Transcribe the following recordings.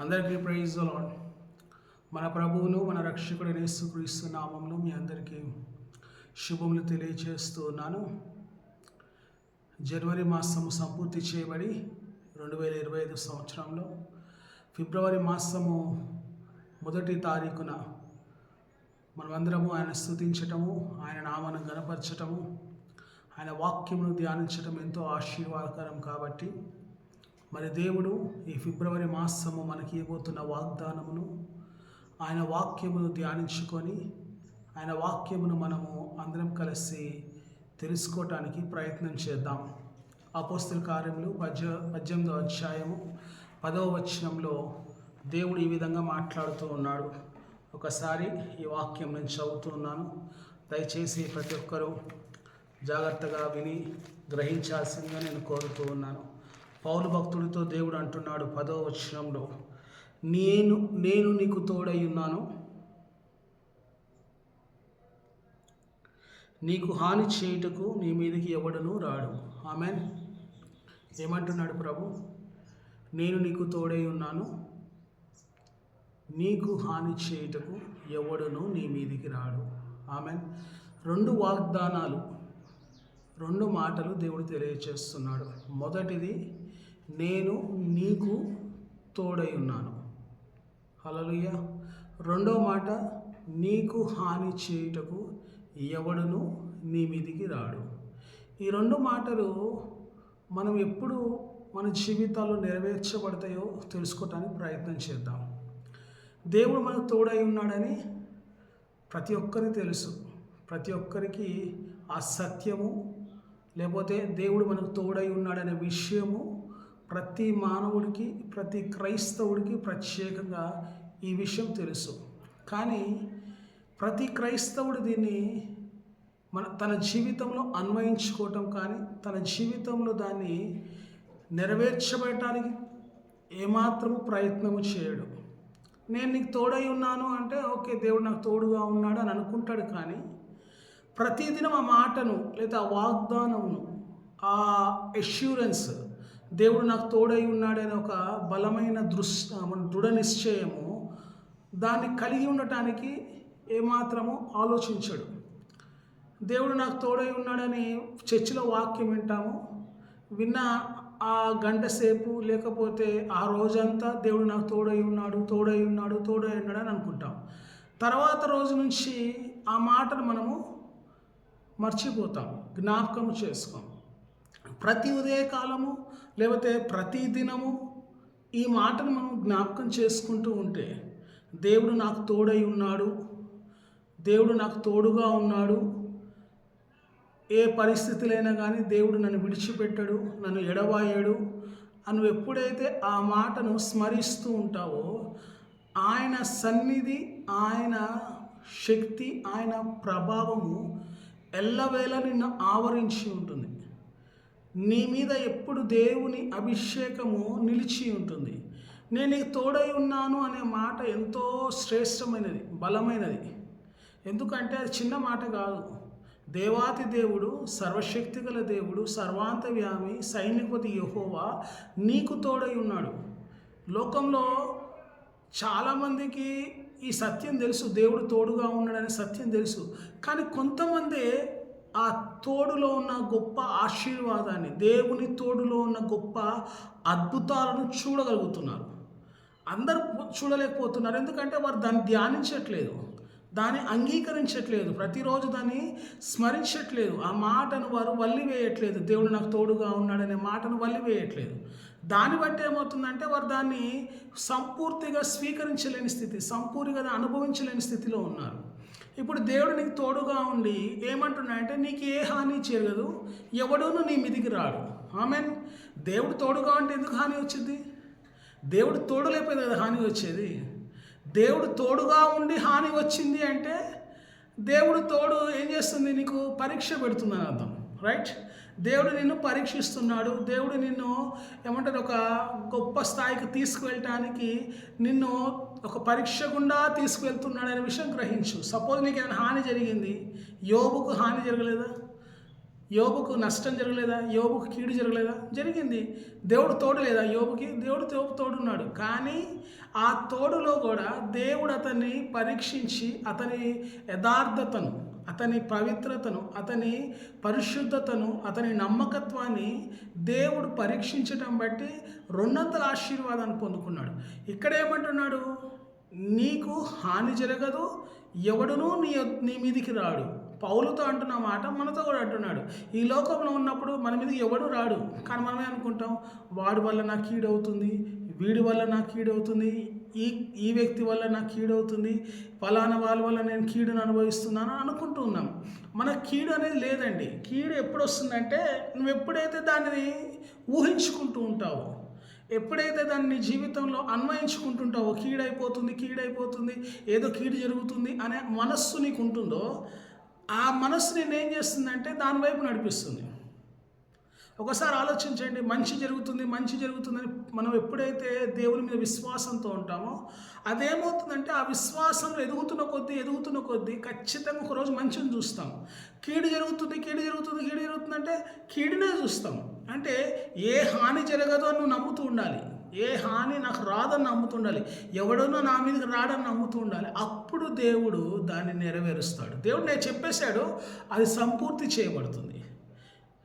అందరికీ praise lord మన ప్రభువును మన రక్షకుడు యేసుక్రీస్తు నామంలో మీ అందరికీ శుభములు తెలియజేస్తూ ఉన్నాను. జనవరి మాసము సంపూర్తి చేయబడి రెండు వేల ఇరవై ఐదు సంవత్సరంలో ఫిబ్రవరి మాసము మొదటి తారీఖున మనమందరము ఆయన స్థుతించటము ఆయన నామను గనపరచటము ఆయన వాక్యమును ధ్యానించటం ఎంతో ఆశీర్వాదకరం కాబట్టి మరి దేవుడు ఈ ఫిబ్రవరి మాసము మనకి ఇవ్వబోతున్న వాగ్దానమును ఆయన వాక్యమును ధ్యానించుకొని ఆయన వాక్యమును మనము అందరం కలిసి తెలుసుకోవటానికి ప్రయత్నం చేద్దాం. అపోస్తుల కార్యములు పద్య పద్దెనిమిదో అధ్యాయము పదవ వచనంలో దేవుడు ఈ విధంగా మాట్లాడుతూ ఉన్నాడు. ఒకసారి ఈ వాక్యం నేను చదువుతూ ఉన్నాను. దయచేసి ప్రతి ఒక్కరూ జాగ్రత్తగా విని గ్రహించాల్సిందిగా నేను కోరుతూ ఉన్నాను. పౌలు భక్తుడితో దేవుడు అంటున్నాడు పదో వచనంలో నేను నేను నీకు తోడై ఉన్నాను. నీకు హాని చేయుటకు నీ మీదకి ఎవడను రాడు. ఆమె ఏమంటున్నాడు ప్రభు? నేను నీకు తోడై ఉన్నాను. నీకు హాని చేయుటకు ఎవడును నీ మీదికి రాడు. ఆమె రెండు వాగ్దానాలు రెండు మాటలు దేవుడు తెలియచేస్తున్నాడు. మొదటిది నేను నీకు తోడై ఉన్నాను. హలలుయ రెండో మాట నీకు హాని చేయుటకు ఎవడును నీ మీదికి రాడు. ఈ రెండు మాటలు మనం ఎప్పుడు మన జీవితాల్లో నెరవేర్చబడతాయో తెలుసుకోవటానికి ప్రయత్నం చేద్దాం. దేవుడు మనకు తోడై ఉన్నాడని ప్రతి ఒక్కరికి తెలుసు. ప్రతి ఒక్కరికి ఆ సత్యము లేకపోతే దేవుడు మనకు తోడై ఉన్నాడనే విషయము ప్రతి మానవుడికి ప్రతి క్రైస్తవుడికి ప్రత్యేకంగా ఈ విషయం తెలుసు. కానీ ప్రతి క్రైస్తవుడు దీన్ని మన తన జీవితంలో అన్వయించుకోవటం కానీ తన జీవితంలో దాన్ని నెరవేర్చబడటానికి ఏమాత్రము ప్రయత్నము చేయడు. నేను నీకు తోడై ఉన్నాను అంటే ఓకే దేవుడు నాకు తోడుగా ఉన్నాడు అని అనుకుంటాడు కానీ ప్రతిదినం ఆ మాటను లేదా ఆ వాగ్దానమును ఆ ఎష్యూరెన్స్ దేవుడు నాకు తోడై ఉన్నాడనే ఒక బలమైన దృశ్ దృఢ నిశ్చయము దాన్ని కలిగి ఉండటానికి ఏమాత్రము ఆలోచించడు. దేవుడు నాకు తోడై ఉన్నాడని చర్చిలో వాక్యం వింటాము. విన్న ఆ గంట సేపు లేకపోతే ఆ రోజంతా దేవుడు నాకు తోడై ఉన్నాడు తోడై ఉన్నాడు తోడై ఉన్నాడు అని అనుకుంటాం. తర్వాత రోజు నుంచి ఆ మాటను మనము మర్చిపోతాం జ్ఞాపకం చేసుకోం. ప్రతి ఉదయకాలము లేకపోతే ప్రతి దినము ఈ మాటను మనం జ్ఞాపకం చేసుకుంటూ ఉంటే దేవుడు నాకు తోడై ఉన్నాడు దేవుడు నాకు తోడుగా ఉన్నాడు. ఏ పరిస్థితులైనా కానీ దేవుడు నన్ను విడిచిపెట్టడు నన్ను ఎడబాయాడు. అని ఎప్పుడైతే ఆ మాటను స్మరిస్తూ ఉంటావో ఆయన సన్నిధి ఆయన శక్తి ఆయన ప్రభావము ఎల్లవేళ నిన్ను ఆవరించి ఉంటుంది. నీ మీద ఎప్పుడు దేవుని అభిషేకము నిలిచి ఉంటుంది. నేను నీకు తోడై ఉన్నాను అనే మాట ఎంతో శ్రేష్టమైనది బలమైనది. ఎందుకంటే అది చిన్న మాట కాదు. దేవాతి దేవుడు సర్వశక్తి గల దేవుడు సర్వాంతవ్యామి సైనికపతి యహోవా నీకు తోడై ఉన్నాడు. లోకంలో చాలామందికి ఈ సత్యం తెలుసు దేవుడు తోడుగా ఉన్నాడనే సత్యం తెలుసు. కానీ కొంతమంది ఆ తోడులో ఉన్న గొప్ప ఆశీర్వాదాన్ని దేవుని తోడులో ఉన్న గొప్ప అద్భుతాలను చూడగలుగుతున్నారు. అందరూ చూడలేకపోతున్నారు. ఎందుకంటే వారు దాన్ని ధ్యానించట్లేదు. దాన్ని అంగీకరించట్లేదు. ప్రతిరోజు దాన్ని స్మరించట్లేదు. ఆ మాటను వారు వల్లి వేయట్లేదు దేవుడు నాకు తోడుగా ఉన్నాడనే మాటను వల్లి వేయట్లేదు దాన్ని బట్టి ఏమవుతుందంటే వారు దాన్ని సంపూర్తిగా స్వీకరించలేని స్థితి సంపూర్తిగా అనుభవించలేని స్థితిలో ఉన్నారు. ఇప్పుడు దేవుడు నీకు తోడుగా ఉండి ఏమంటున్నాడంటే నీకు ఏ హాని జరగదు ఎవడూను నీ మీదికి రాడు. ఆమె దేవుడు తోడుగా ఉంటే ఎందుకు హాని వచ్చింది? దేవుడు తోడు లేకపోతే కదా హాని వచ్చేది. దేవుడు తోడుగా ఉండి హాని వచ్చింది అంటే దేవుడు తోడు ఏం చేస్తుంది నీకు? పరీక్ష పెడుతుందని అర్థం. రైట్ దేవుడు నిన్ను పరీక్షిస్తున్నాడు. దేవుడు నిన్ను ఏమంటారు ఒక గొప్ప స్థాయికి తీసుకువెళ్ళటానికి నిన్ను ఒక పరీక్ష గుండా తీసుకువెళ్తున్నాడు అనే విషయం గ్రహించు. సపోజ్ నీకు ఏమైనా హాని జరిగింది యోగుకు హాని జరగలేదా? యోబుకు నష్టం జరగలేదా? యోబుకు కీడు జరగలేదా? జరిగింది. దేవుడు తోడు లేదా? యోబుకి దేవుడు తోడు తోడున్నాడు. కానీ ఆ తోడులో కూడా దేవుడు అతన్ని పరీక్షించి అతని యథార్థతను అతని పవిత్రతను అతని పరిశుద్ధతను అతని నమ్మకత్వాన్ని దేవుడు పరీక్షించటం బట్టి రెండంతల ఆశీర్వాదాన్ని పొందుకున్నాడు. ఇక్కడ ఏమంటున్నాడు నీకు హాని జరగదు ఎవడునూ నీ నీ మీదికి రాడు. పౌలుతో అంటున్న మాట మనతో కూడా అంటున్నాడు. ఈ లోకంలో ఉన్నప్పుడు మన మీద ఎవడు రాడు? కానీ మనమే అనుకుంటాం వాడి వల్ల నాకు కీడవుతుంది వీడి వల్ల నాకు కీడవుతుంది ఈ ఈ వ్యక్తి వల్ల నాకు కీడవుతుంది ఫలానా వాళ్ళ వల్ల నేను కీడును అనుభవిస్తున్నాను అని అనుకుంటూ ఉన్నాం. మన కీడు అనేది లేదండి. కీడు ఎప్పుడు వస్తుందంటే నువ్వు ఎప్పుడైతే దానిని ఊహించుకుంటూ ఉంటావో ఎప్పుడైతే దాన్ని నీ జీవితంలో అన్వయించుకుంటుంటావో కీడైపోతుంది కీడైపోతుంది ఏదో కీడు జరుగుతుంది అనే మనస్సు నీకు ఉంటుందో ఆ మనస్సు నేను ఏం చేస్తుందంటే దాని వైపు నడిపిస్తుంది. ఒకసారి ఆలోచించండి మంచి జరుగుతుంది మంచి జరుగుతుందని మనం ఎప్పుడైతే దేవుని మీద విశ్వాసంతో ఉంటామో అదేమవుతుందంటే ఆ విశ్వాసంలో ఎదుగుతున్న కొద్దీ ఎదుగుతున్న కొద్దీ ఖచ్చితంగా ఒకరోజు మంచిని చూస్తాం. కీడు జరుగుతుంది కీడు జరుగుతుంది కీడు జరుగుతుందంటే కీడునే చూస్తాం. అంటే ఏ హాని జరగదో నువ్వు నమ్ముతూ ఉండాలి. ఏ హాని నాకు రాదని నమ్ముతుండాలి. ఎవడనో నా మీదకి రాడని నమ్ముతూ ఉండాలి. అప్పుడు దేవుడు దాన్ని నెరవేరుస్తాడు. దేవుడు నేను చెప్పేశాడు అది సంపూర్తి చేయబడుతుంది.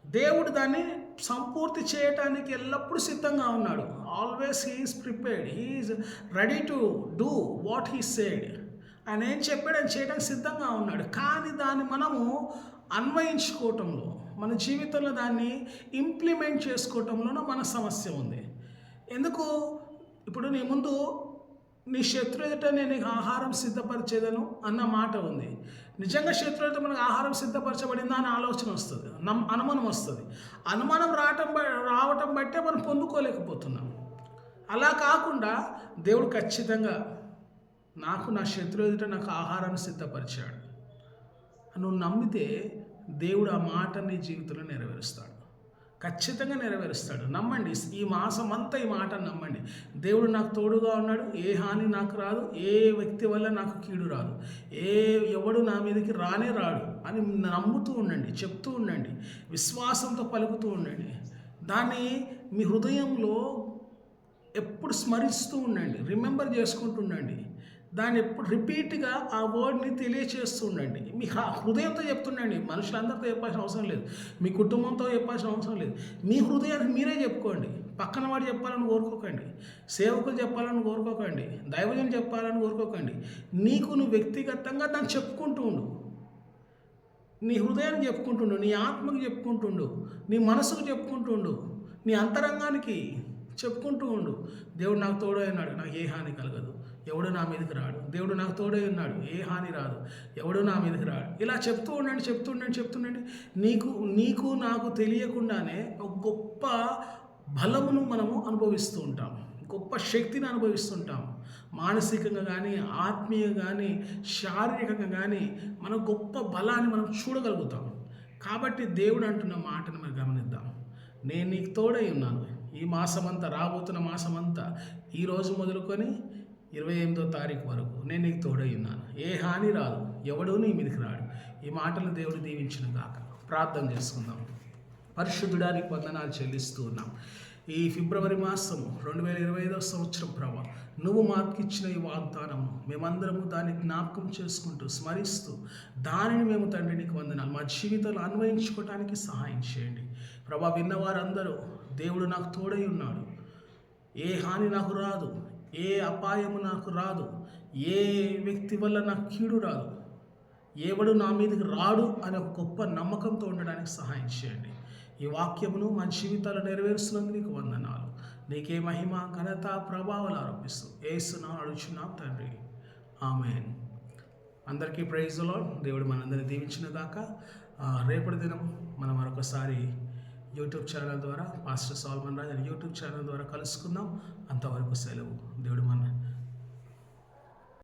దేవుడు దాన్ని సంపూర్తి చేయటానికి ఎల్లప్పుడూ సిద్ధంగా ఉన్నాడు. Always he's prepared he's ready to do what he said ఆయన ఏం చెప్పాడు? ఆయన చేయడానికి సిద్ధంగా ఉన్నాడు. కానీ దాన్ని మనము అన్వయించుకోవటంలో మన జీవితంలో దాన్ని ఇంప్లిమెంట్ చేసుకోవటంలోనూ మన సమస్య ఉంది. ఎందుకు? ఇప్పుడు నీ ముందు నీ శత్రు ఎదుట నేను నీకు ఆహారం సిద్ధపరిచేదను అన్న మాట ఉంది. నిజంగా శత్రు ఎదుట మనకు ఆహారం సిద్ధపరచబడిందా అని ఆలోచన వస్తుంది. నమ్ అనుమానం వస్తుంది. అనుమానం రావటం బ- రావటం బట్టే మనం పొందుకోలేకపోతున్నాం. అలా కాకుండా దేవుడు ఖచ్చితంగా నాకు నా శత్రు ఎదుట నాకు ఆహారాన్ని సిద్ధపరిచాడు. నువ్వు నమ్మితే దేవుడు ఆ మాట నీ జీవితంలో నెరవేరుస్తాడు. ఖచ్చితంగా నెరవేరుస్తాడు. నమ్మండి. ఈ మాసం అంతా ఈ మాట నమ్మండి. దేవుడు నాకు తోడుగా ఉన్నాడు. ఏ హాని నాకు రాదు. ఏ వ్యక్తి వల్ల నాకు కీడు రాదు. ఏ ఎవడు నా మీదకి రానే రాడు అని నమ్ముతూ ఉండండి. చెప్తూ ఉండండి. విశ్వాసంతో పలుకుతూ ఉండండి. దాన్ని మీ హృదయంలో ఎప్పుడు స్మరిస్తూ ఉండండి. రిమెంబర్ చేసుకుంటూ ఉండండి. దాన్ని ఎప్పుడు రిపీట్గా ఆ వర్డ్ని తెలియచేస్తుండండి. మీ హృదయంతో చెప్తుండండి. మనుషులందరితో చెప్పాల్సిన అవసరం లేదు. మీ కుటుంబంతో చెప్పాల్సిన అవసరం లేదు. మీ హృదయానికి మీరే చెప్పుకోండి. పక్కన వాడు చెప్పాలని కోరుకోకండి. సేవకులు చెప్పాలని కోరుకోకండి. దైవజం చెప్పాలని కోరుకోకండి. నీకు నువ్వు వ్యక్తిగతంగా దాన్ని చెప్పుకుంటూ ఉండు. నీ హృదయానికి చెప్పుకుంటుండు నీ ఆత్మకు చెప్పుకుంటుండు నీ మనసుకు చెప్పుకుంటుండు నీ అంతరంగానికి చెప్పుకుంటూ ఉండు. దేవుడు నాకు తోడు ఉన్నాడు. నాకు ఏ హాని కలగదు. ఎవడు నా మీదకి రాడు. దేవుడు నాకు తోడే ఉన్నాడు. ఏ హాని రాదు. ఎవడు నా మీదకి రాడు. ఇలా చెప్తూ ఉండండి చెప్తూ ఉండండి చెప్తుండండి నీకు నీకు నాకు తెలియకుండానే ఒక గొప్ప బలమును మనము అనుభవిస్తూ ఉంటాం గొప్ప శక్తిని అనుభవిస్తుంటాం మానసికంగా కానీ ఆత్మీయంగా కానీ శారీరకంగా కానీ మన గొప్ప బలాన్ని మనం చూడగలుగుతాం. కాబట్టి దేవుడు అంటున్న మాటను మనం గమనిద్దాం. నేను నీకు తోడై ఉన్నాను. ఈ మాసమంతా రాబోతున్న మాసమంతా ఈరోజు మొదలుకొని ఇరవై ఎనిమిదో తారీఖు వరకు నేను నీకు తోడై ఉన్నాను ఏ హాని రాదు. ఎవడూ నీ మీదకి రాడు. ఈ మాటలు దేవుడు దీవించిన కాక ప్రార్థన చేసుకుందాం. పరిశుద్ధుడానికి వందనాలు చెల్లిస్తూ ఉన్నాం. ఈ ఫిబ్రవరి మాసము రెండు వేల ఇరవై ఐదవ సంవత్సరం ప్రభా నువ్వు మాకిచ్చిన ఈ వాగ్దానము మేమందరము దాన్ని జ్ఞాపకం చేసుకుంటూ స్మరిస్తూ దానిని మేము తండ్రి నీకు వందనాలు. మా జీవితంలో అన్వయించుకోవడానికి సహాయం చేయండి. ప్రభా విన్నవారందరూ దేవుడు నాకు తోడై ఉన్నాడు. ఏ హాని నాకు రాదు. ఏ అపాయము నాకు రాదు ఏ వ్యక్తి వల్ల నాకు కీడు రాదు ఎవడు నా మీదకి రాడు అనే ఒక గొప్ప నమ్మకంతో ఉండడానికి సహాయం చేయండి. ఈ వాక్యమును మా జీవితాలు నెరవేరుస్తున్నందుకు నీకు వందనాలు. నీకే మహిమ ఘనత ప్రభావాలు ఆరోపిస్తూ ఏసునా అడుచున్నాం తండ్రి. ఆమెన్. అందరికీ ప్రైజ్లో దేవుడు మనందరినీ దీవించిన దాకా రేపటి దినం మనం మరొకసారి యూట్యూబ్ ఛానల్ ద్వారా పాస్టర్ సాల్మన్ రాజ్ అని యూట్యూబ్ ఛానల్ ద్వారా కలుసుకుందాం. అంతవరకు సెలవు. దేవుడు మన